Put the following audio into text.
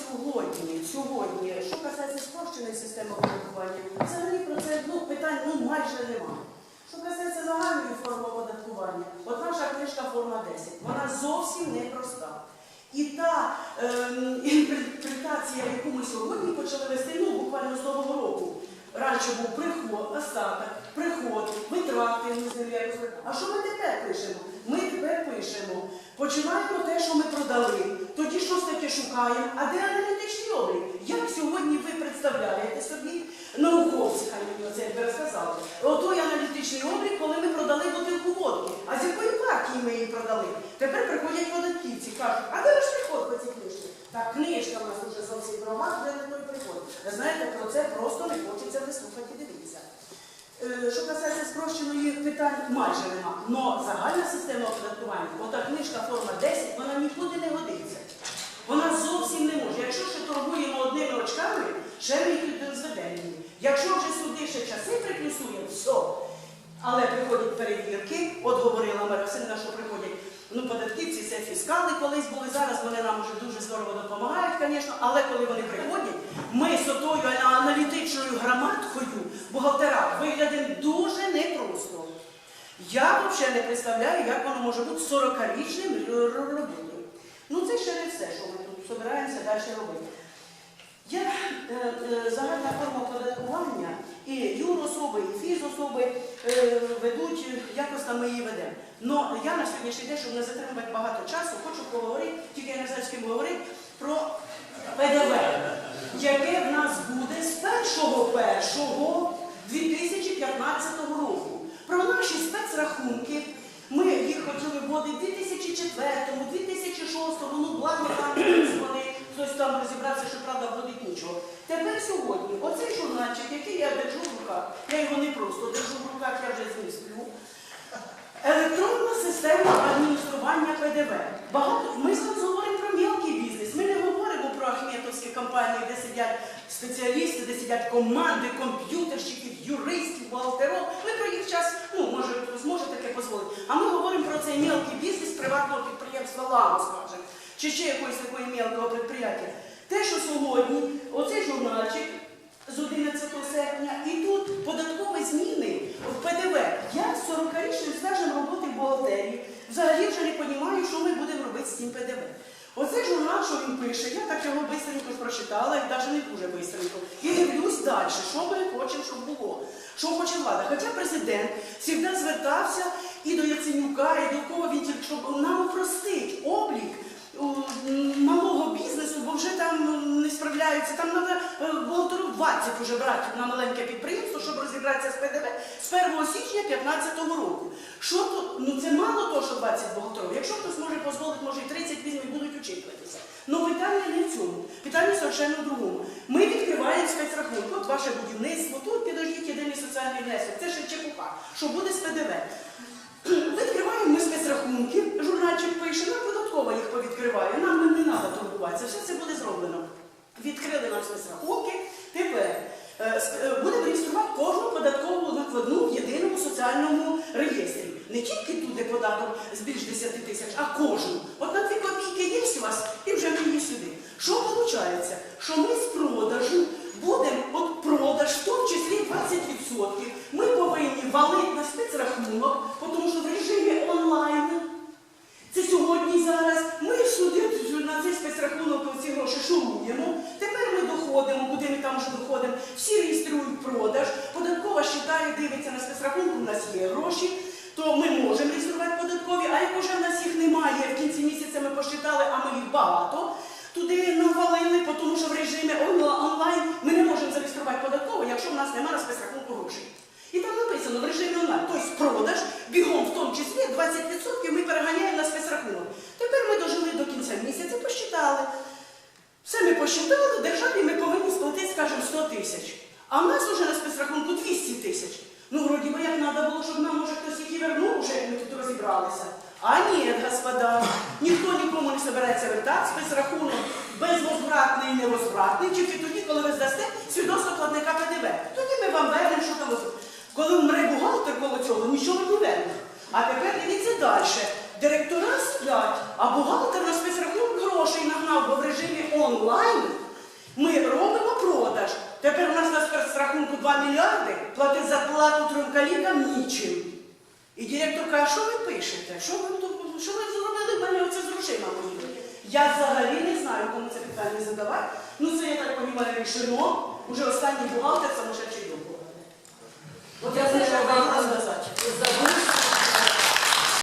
сьогодні, сьогодні, що касається спрощеної системи оподаткування, взагалі про це ну, питань ну, майже немає. Що касається загальної форми оподаткування, от наша книжка форма 10, вона зовсім не проста. І та ем, інтерпретація, яку ми сьогодні почали вести, ну буквально з нового року. Раніше був приход, остаток, приход, витрати. А що ми тепер пишемо? Ми тепер пишемо. Починаємо те, що ми продали, тоді таке шукаємо. А де аналітичний облік? Як сьогодні ви представляєте собі науковці, хай мені це якби розказали, отой аналітичний облік, коли ми продали бутилку водки. А з якої партії ми її продали? Тепер приходять податківці, кажуть, а де ваш приход по цій книжці? Так, книжка в нас вже зовсім про де не той приход. Ви знаєте, про це просто не хочеться вислухати і дивитися. Е, Що касається спрощеної питань, майже нема. Но загальна система оподаткування, ота книжка форма 10, вона нікуди не годиться. Вона зовсім не може. Якщо ще торгуємо одними очками, ще ми їх зведемо. Якщо вже сюди ще часи приплюсуємо, все. Але приходять перевірки, от говорила Марасина, що приходять ну, податківці, це фіскали колись були, зараз вони нам вже дуже здорово допомагають, звісно, але коли вони приходять, ми з отою аналітичною громадкою бухгалтера виглядимо дуже непросто. Я взагалі не представляю, як воно може бути 40-річним робити. Ну це ще не все, що ми тут збираємося далі робити. Я е, е, загальна форма оподаткування і юрособи, і фізособи е, ведуть, е, якось там ми її ведемо. Но я на сьогоднішній день, щоб не затримувати багато часу, хочу поговорити, тільки я не знаю, з ким говорити, про ПДВ, яке в нас буде з 1.1.2015 2006, ну благо там вони хтось там розібрався, що правда вводить нічого. Тепер сьогодні, оцей журнальчик, який я держу в руках, я його не просто держу в руках, я вже з ним сплю. Електронна система адміністрування ПДВ. Багато ми зараз говоримо про мілкий бізнес. Ми не говоримо про ахметовські компанії, де сидять спеціалісти, де сидять команди, комп'ютерщиків, юристів, бухгалтерів. Ми про їх час, ну може, зможе таке дозволити. А ми говоримо про цей мілкий бізнес приватного підприємства ЛАМО, скажімо, чи ще якогось такого мілкого підприємства. Те, що сьогодні, оцей журнальчик з 11 серпня, і тут податкові зміни в ПДВ. Я з 40-річним стажем роботи в бухгалтерії взагалі вже не розумію, що ми будемо робити з цим ПДВ. Оцей журнал, що він пише, я так його швидко прочитала, і навіть не дуже швидко. І дивлюсь далі, що ми хочемо, щоб було, що хоче влада. Хоча президент Яценюка, і до кого він тільки, щоб нам упростить облік малого бізнесу, бо вже там не справляються. Там треба бухгалтерів 20 вже брати на маленьке підприємство, щоб розібратися з ПДВ з 1 січня 2015 року. Що тут? Ну це мало того, що 20 бухгалтерів. Якщо хтось може дозволити, може і 30 візьме і будуть учитуватися. Ну питання не в цьому. Питання совершенно в другому. Ми відкриваємо спецрахунок. От ваше будівництво, тут підождіть єдиний соціальний внесок. Це ще чепуха. Що буде з ПДВ? Їх повідкриває, нам не, треба турбуватися, все це буде зроблено. Відкрили нам спецрахунки, тепер е, е, будемо реєструвати кожну податкову накладну в єдиному соціальному реєстрі. Не тільки туди податок з більш 10 тисяч, а кожну. От на дві копійки є у вас і вже мені сюди. Що виходить? Що ми з продажу будемо, от продаж, в тому числі 20%, ми повинні валити на спецрахунок, тому що в режимі онлайн. Це сьогодні і зараз. Ми сюди на цей спецрахунок ці гроші шумуємо. Тепер ми доходимо, куди ми там вже доходимо. Всі реєструють продаж. Податкова считає, дивиться на спецрахунку, у нас є гроші, то ми можемо реєструвати податкові. А як уже в нас їх немає, в кінці місяця ми посчитали, а ми їх багато. Туди навалили, тому що в режимі онлайн ми не можемо зареєструвати податково, якщо в нас немає на спецрахунку грошей. І там написано в режимі онлайн, тобто продаж, бігом в тому числі 20% ми переганяємо на спецрахунок. Тепер ми дожили до кінця місяця, посчитали. Все ми посчитали, державі ми повинні сплатити, скажімо, 100 тисяч. А в нас вже на спецрахунку 200 тисяч. Ну, вроді би, як треба було, щоб нам, може, хтось їх і вернув, вже як ми тут розібралися. А ні, господа, ніхто нікому не збирається вертати спецрахунок безвозвратний і невозвратний, тільки тоді, коли ви здасте свідоцтво платника ПДВ. Тоді ми вам вернемо, що там. Коли вмре бухгалтер коло цього, нічого не верне. А тепер дивіться далі. директора сплять, а бухгалтер на спецрахунок грошей нагнав, бо в режимі онлайн ми робимо продаж. Тепер у нас на спецрахунку 2 мільярди, платить зарплату трьом калікам нічим. І директор каже, що ви пишете? Що ви, тут- що ви зробили в мене оце з грошима моїми? Я взагалі не знаю, кому це питання задавати. Ну це, я так розумію, рішено. Уже останній бухгалтер самошедший дом. От я це вам сказати. за.